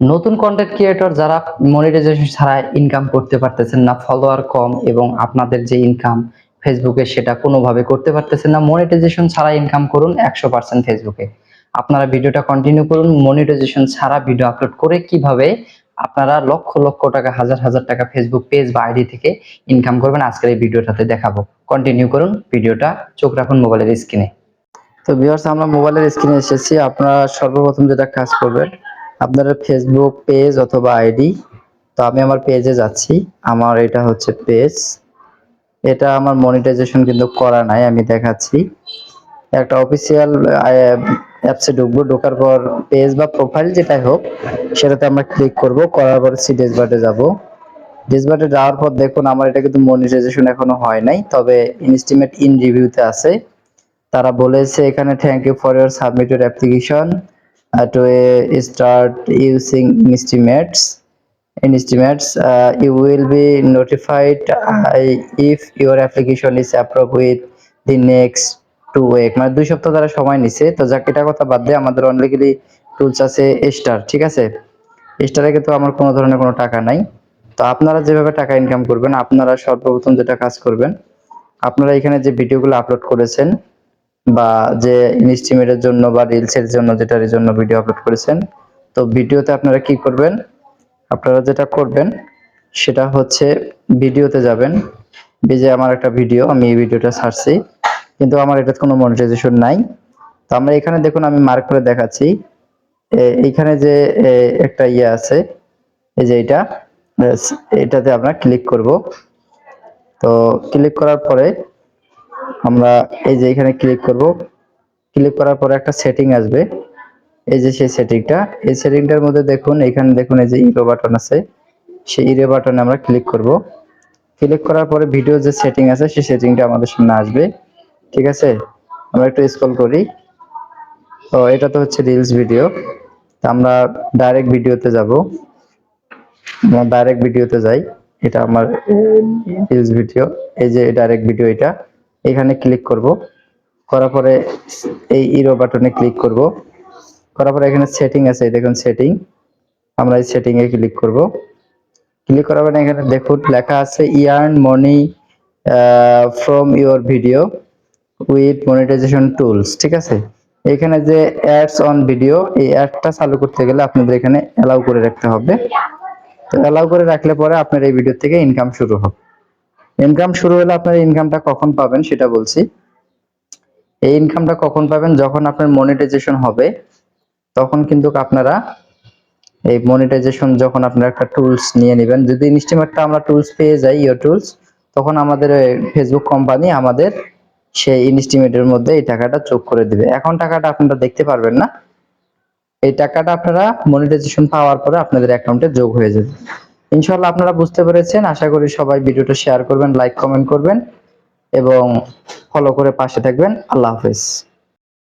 নতুন content creator যারা monetization ছাড়া ইনকাম করতে পারতেছেন না ফলোয়ার কম এবং আপনাদের যে ইনকাম ফেসবুকে সেটা কোনোভাবে করতে পারতেছেন না মনিটাইজেশন ছাড়া ইনকাম করুন একশো পার্সেন্ট ফেসবুকে আপনারা ভিডিওটা কন্টিনিউ করুন মনিটাইজেশন ছাড়া ভিডিও আপলোড করে কীভাবে আপনারা লক্ষ লক্ষ টাকা, হাজার হাজার টাকা ফেসবুক পেজ বা আইডি থেকে ইনকাম করবেন, আজকের এই ভিডিওটাতে দেখাবো। কন্টিনিউ করুন, ভিডিওটা চোখ রাখুন মোবাইলের স্ক্রিনে তো ভিউয়ার্স আমরা মোবাইলের স্ক্রিনে এসেছি। আপনারা সর্বপ্রথম যেটা কাজ করবেন আপনারা ফেসবুক পেজ অথবা আইডি তো আমি আমার পেজে যাচ্ছি। আমার এটা হচ্ছে পেজ এটা আমার মনিটাইজেশন কিন্তু করা নাই, আমি দেখাচ্ছি। একটা অফিসিয়াল অ্যাপসে ঢুকবো, ঢোকার পর পেজ বা প্রোফাইল যেটাই হোক, সেটাতে আমরা ক্লিক করব। করার পর সি ড্যাশবোর্ডে যাব। ড্যাশবোর্ডে যাওয়ার পর দেখুন, আমার এটা কিন্তু মনিটাইজেশন এখনও হয় নাই, তবে ইনস্টিমেট ইন রিভিউতে আছে। তারা বলেছে এখানে thank you for your submitted application to start using estimates estimates uh, you will be notified uh, if your application is approved with the next two week মানে দুই সপ্তাহ তারা সময় নিছে। তো যাক এটা কথা বাদ দিয়ে আমাদের অনলাইনলি টুলস আছে স্টার ঠিক আছে? স্টারে কিন্তু আমার কোনো ধরনের কোনো টাকা নাই। তো আপনারা যেভাবে টাকা ইনকাম করবেন আপনারা সর্বপ্রথম যেটা কাজ করবেন আপনারা এখানে যে ভিডিওগুলো আপলোড করেছেন বা যে ইনস্টিমেটের জন্য বা রিলসের জন্য যেটার জন্য ভিডিও আপলোড করেছেন, তো ভিডিওতে আপনারা কি করবেন? আপনারা যেটা করবেন, সেটা হচ্ছে ভিডিওতে যাবেন। যে আমার একটা ভিডিও আমি এই ভিডিওটা ছাড়ছি, কিন্তু আমার এটা কোনো মনিটাইজেশন নাই। তো আমরা এখানে দেখুন, আমি মার্ক করে দেখাচ্ছি। এইখানে যে একটা ইয়ে আছে, এই যে এটা এটাতে আমরা ক্লিক করব। তো ক্লিক করার পরে আমরা এই যে এখানে ক্লিক করব। ক্লিক করার পরে একটা সেটিং আসবে। এই যে সেই সেটিংটা এই সেটিংটার মধ্যে দেখুন, এখানে দেখুন এই যে ইরো বাটন আছে। সেই ইরো বাটনে আমরা ক্লিক করব। ক্লিক করার পরে ভিডিও যে সেটিং আছে, সেই সেটিংটা আমাদের সামনে আসবে। ঠিক আছে? আমরা একটু স্ক্রল করি। তো এটা তো হচ্ছে রিলস ভিডিও তো আমরা ডাইরেক্ট ভিডিওতে যাব। আমরা ডাইরেক্ট ভিডিওতে যাই। এটা আমার রিলস ভিডিও এই যে ডাইরেক্ট ভিডিও এটা। এখানে ক্লিক করব। করার পরে এই ইরো বাটনে ক্লিক করব। করার পরে এখানে সেটিং আছে দেখুন সেটিং আমরা এই সেটিং এ ক্লিক করব। ক্লিক করার পরে এখানে দেখুন, লেখা আছে earn money from your video with monetization tools ঠিক আছে? এখানে যে অ্যাডস অন ভিডিও এই অ্যাডটা চালু করতে গেলে আপনাদের এখানে অ্যালাউ করে রাখতে হবে। তো অ্যালাউ করে রাখলে পরে আপনার এই ভিডিও থেকে ইনকাম শুরু হবে। ইনকাম শুরু হলে আপনার ইনকামটা কখন পাবেন সেটা বলছি। এই ইনকামটা কখন পাবেন? যখন আপনার মনিটাইজেশন হবে, তখন কিন্তু আপনারা এই মনিটাইজেশন যখন আপনারা একটা টুলস নিয়ে নেবেন, যদি ইনস্টিমেটটা আমরা টুলস পেয়ে যাই ইও টুলস তখন আমাদের ফেসবুক কোম্পানি আমাদের সেই ইনস্টিমেটের মধ্যে এই টাকাটা যোগ করে দিবে। এখন টাকাটা আপনারা দেখতে পারবেন না। এই টাকাটা আপনারা মনিটাইজেশন পাওয়ার পরে আপনাদের অ্যাকাউন্টে যোগ হয়ে যাবে। ইনশাল্লাহ আপনারা বুঝতে পেরেছেন। আশা করি সবাই ভিডিওটা শেয়ার করবেন লাইক কমেন্ট করবেন এবং ফলো করে পাশে থাকবেন। আল্লাহ হাফেজ।